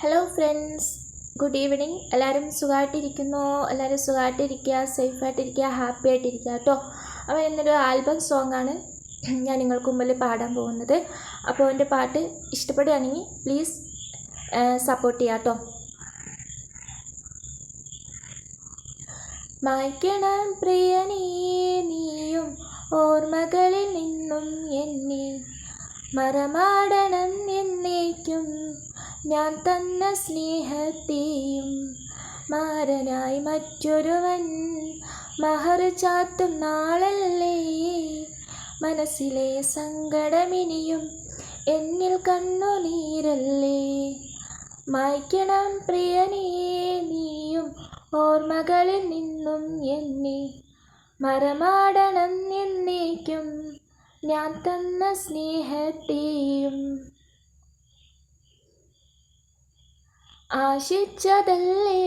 Hello friends good evening എല്ലാവരും സുഖമായിട്ടിരിക്കുന്നു എല്ലാവരും സുഖമായിട്ടിരിക്കുക സേഫായിട്ടിരിക്കുക ഹാപ്പി ആയിട്ടിരിക്കുക കേട്ടോ. അപ്പോൾ ഇന്നൊരു ആൽബം സോങ് ആണ് ഞാൻ നിങ്ങൾക്ക് മുമ്പിൽ പാടാൻ പോകുന്നത്. അപ്പോൾ എന്റെ പാട്ട് ഇഷ്ടപ്പെടുകയാണെങ്കിൽ പ്ലീസ് സപ്പോർട്ട് ചെയ്യാം കേട്ടോ. മായ്ക്കണം പ്രിയനീ നീയും ഓർമ്മകളിൽ നിന്നും എന്നെ മറമാടണം എന്നേക്കും. ഞാൻ തന്ന സ്നേഹത്തെയും മാരനായി മറ്റൊരുവൻ മഹർ ചാത്തും നാളല്ലേ? മനസ്സിലെ സങ്കടമിനിയും എന്നിൽ കണ്ണുനീരല്ലേ? മായ്ക്കണം പ്രിയനേ നീയും ഓർമ്മകളിൽ നിന്നും എന്നെ. മറമാടണം എന്നേക്കും ഞാൻ തന്ന സ്നേഹത്തെയും ആശിച്ചതല്ലേ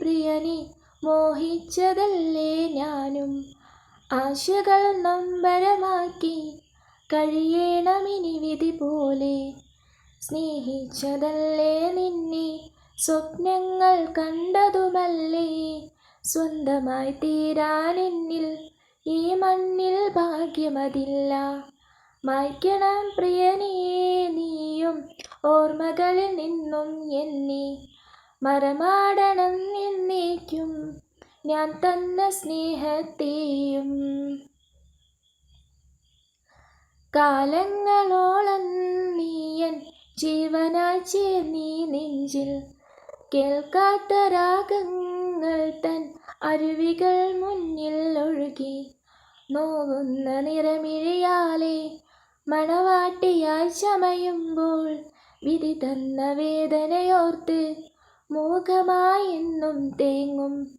പ്രിയനെ മോഹിച്ചതല്ലേ ഞാനും. ആശകൾ നൊമ്പരമാക്കി കഴിയണമിനി വിധി പോലെ. സ്നേഹിച്ചതല്ലേ നിന്നെ സ്വപ്നങ്ങൾ കണ്ടതുമല്ലേ. സ്വന്തമായി തീരാനെന്നിൽ ഈ മണ്ണിൽ ഭാഗ്യമതില്ല. മായ്ക്കണം പ്രിയനേ നീയും ഓർമ്മകളിൽ നിന്നും എന്നെ മറമാടണം എന്നേക്കും ഞാൻ തന്ന സ്നേഹത്തെയും. കാലങ്ങളോളം നീയൻ ജീവനായി ചേർന്നീ നെഞ്ചിൽ കേൾക്കാത്ത രാഗങ്ങൾ തൻ അരുവികൾ മുന്നിൽ ഒഴുകി നോവുന്ന നിറമിഴിയാലെ മണവാട്ടിയായി ചമയുമ്പോൾ വിധി തന്ന വേദനയോർത്ത് മോഹമായെന്നും തേങ്ങും.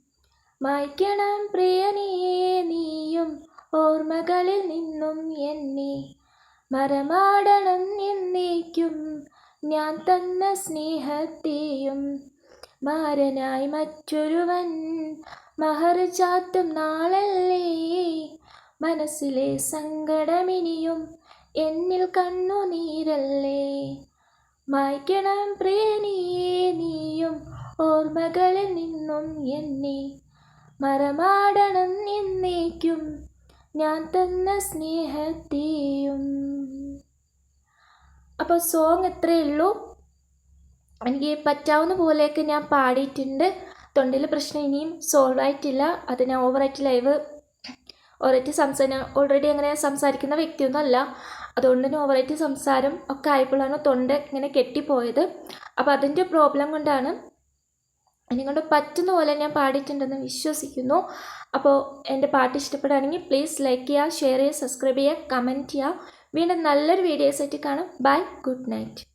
മായ്ക്കണം പ്രിയനേ നീയും ഓർമ്മകളിൽ നിന്നും എന്നെ. മരമാടണം എന്നേക്കും ഞാൻ തന്ന സ്നേഹത്തെയും. മാരനായി മറ്റൊരുവൻ മഹർ ചാത്തും നാളല്ലേ? മനസ്സിലെ സങ്കടമിനിയും എന്നിൽ കണ്ണുനീരല്ലേ? മായ്ക്കണം പ്രിയനേ നീയും ഓർമ്മകളിൽ നിന്നും എന്നെ മറമാടണം എന്നേക്കും ഞാൻ തന്ന സ്നേഹത്തെയും. അപ്പോൾ സോങ് ഇത്രയേ ഉള്ളൂ. എനിക്ക് പറ്റാവുന്ന പോലെയൊക്കെ ഞാൻ പാടിയിട്ടുണ്ട്. തൊണ്ടയിൽ പ്രശ്നം ഇനിയും സോൾവ് ആയിട്ടില്ല. അത് ഞാൻ ഓവറായിട്ട് ലൈവ് ഓവറായിട്ട് സംസാരം ഓൾറെഡി അങ്ങനെ സംസാരിക്കുന്ന വ്യക്തിയൊന്നും അല്ല. അതുകൊണ്ട് തന്നെ ഓവറേറ്റ് സംസാരം ഒക്കെ ആയപ്പോഴാണ് തൊണ്ട ഇങ്ങനെ കെട്ടിപ്പോയത്. അപ്പോൾ അതിന്റെ പ്രോബ്ലം കൊണ്ടാണ് എന്നെ കൊണ്ട് പറ്റുന്ന പോലെ ഞാൻ പാടിയിട്ടുണ്ടെന്ന് വിശ്വസിക്കുന്നു. അപ്പോൾ എന്റെ പാട്ട് ഇഷ്ടപ്പെടുകയാണെങ്കിൽ പ്ലീസ് ലൈക്ക് ചെയ്യുക ഷെയർ ചെയ്യുക സബ്സ്ക്രൈബ് ചെയ്യുക കമന്റ് ചെയ്യുക. വീണ്ടും നല്ലൊരു വീഡിയോസ് ആയിട്ട് കാണും. Bye good night